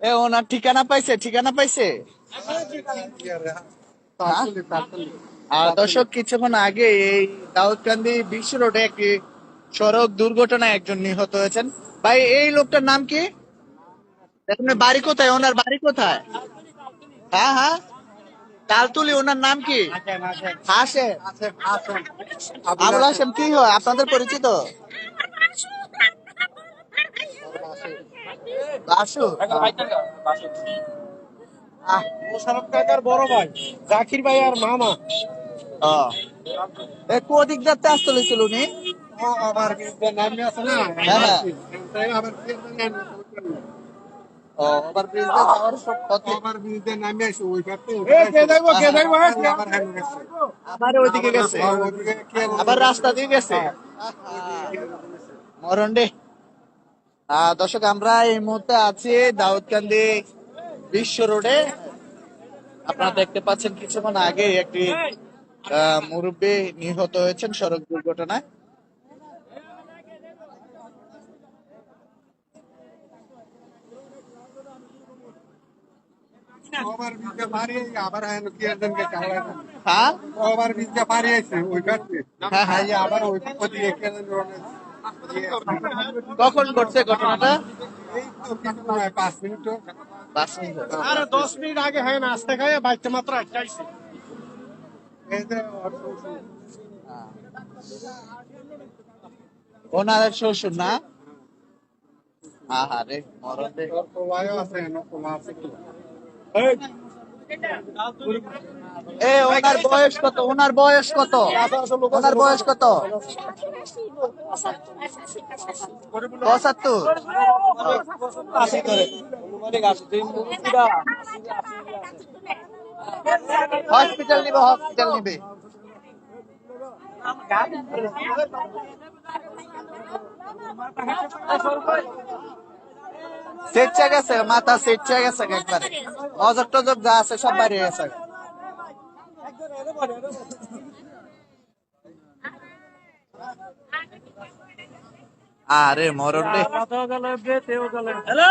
এ ওনার ঠিকানা পাইছে ঠিকানা পাইছে? দর্শক কিছুক্ষণ আগে এই দাউদকান্দি বিশ্ব রোডে একটি সড়ক দুর্ঘটনায় একজন নিহত হয়েছেন। ভাই এই লোকটার নাম কি? বাড়ি কোথায়? ওনার বাড়ি কোথায়? হ্যাঁ হ্যাঁ। তালতুলি ওনার নাম কি? হাসেম আবুল হাসেম কি হয়? আপনাদের পরিচিত? বাসু। আহ, মোশারফ কাকার বড় ভাই জাকির ভাই আর মামা। ও। যাতে আসতে ছিল উনি। ও আবার নামে আছে না। হ্যাঁ, হ্যাঁ। তাই আবার বিরুদ্ধে নামে আছে। ও ওভার ব্রিজ দিয়ে যাওয়ার সব পথে আবার বিরুদ্ধে নামে আছে ওই কাছে কে যাইব, কে যাইব, হ্যাঁ? আবার হ্যাঁ গেছে। আবার ওইদিকে গেছে। আবার রাস্তা দিয়ে গেছে। মরন্ডে আহ, দর্শক আমরা এই মুহূর্তে আছি দাউদকান্দি বিশ্ব রোডে। আপনারা দেখতে পাচ্ছেন কিছুক্ষণ আগে একটি মুরব্বী নিহত হয়েছেন সড়ক দুর্ঘটনায়। আবার হ্যাঁ? না হ্যাঁ আবার ওই কখন ঘটছে ঘটনাটা? পাঁচ মিনিট। পাঁচ মিনিট হলো। আরে দশ মিনিট আগে হয় নাস্তা খাইয়ে বাইতে মাত্র আটটাইছে এই যে অটো ওনার শ্বশুর না? আহারে মরণ এ, ওনার বয়স কত? ওনার বয়স কত? ওনার বয়স কত? পঁচাত্তর। হসপিটাল নিবে হসপিটাল নিবে। গেছে মাথা সেচ্চা গেছে একবারে। অজর টজর যা আছে সব বাইরে গেছে আরে মরণ রে। হ্যালো?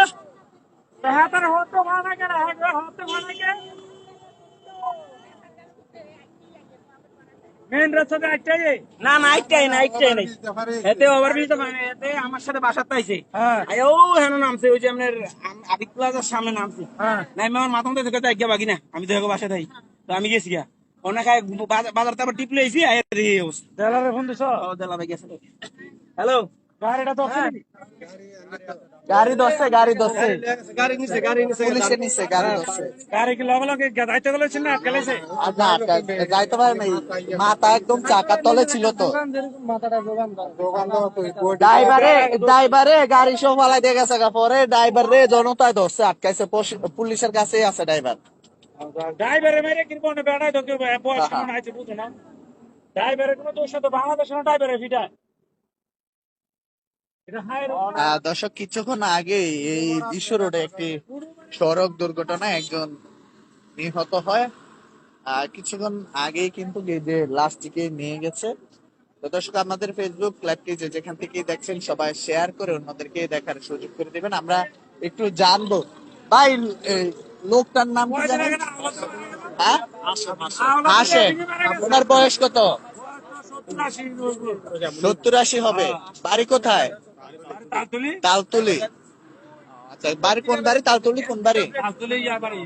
হাতের হতে মানা কেন হতে মানা কেন মেন রাস্তাতে একটাই না নাই এতে ওভারব্রিজ মানে এতে আমার সাথে বাসার তাইছে। আয় ও হেন নামছে ওই যে আপনার আবিদ প্লাজার সামনে নামছে। নাই আমার মাথা মধ্যে থেকে যাই বাকি না আমি তো বাসা থাই তো আমি গেছি গা বাজার বাজার তারপর টিপলে আইছি আয় দেলারে ফোন দিছ? ও দেলা ভাই গেছে। হ্যালো? গাড়িটা তো গাড়ি ধরছে গাড়ি ধরছে। গাড়ি নিছে গাড়ি নিছে পুলিশে নিছে গাড়ি ধরছে। গাড়ি কি লগে লগে দায়িত্ব গেলেছেন না আটকালেছে না যাইতে পারে নাই। মাথা একদম চাকার তলে ছিল তো। মাথাটা যোগান দোকান দাও তো ড্রাইভারে ড্রাইভারে গাড়ি সব ফালাই দিয়ে গেছে পরে ড্রাইভার রে জনতায় ধরছে আটকাইছে পুলিশের কাছেই আছে ড্রাইভার। ড্রাইভারে মেরে তো কেউ বয়স কেমন আছে বুঝো না। ড্রাইভারের কোনো দোষ তো বাংলাদেশের ড্রাইভারে ফিটায় দর্শক কিছুক্ষণ আগে এই বিশ্ব রোডে একটি সড়ক দুর্ঘটনায় একজন নিহত হয়। আর কিছুক্ষণ আগেই কিন্তু যে লাশটিকে নিয়ে গেছে। তো দর্শক আমাদের ফেসবুক লাইভটি যে যেখান থেকে দেখছেন সবাই শেয়ার করে অন্যদেরকে দেখার সুযোগ করে দিবেন। আমরা একটু জানব। ভাই লোকটার নাম কি জানেন? হ্যাঁ আসে ওনার বয়স কত? সত্তর আশি হবে। বাড়ি কোথায়? তালতুলি। তালতুলি। আচ্ছা বাড়ি কোন বাড়ি? তালতুলি কোন বাড়ি? তালতুলি ইয়া বাড়ি।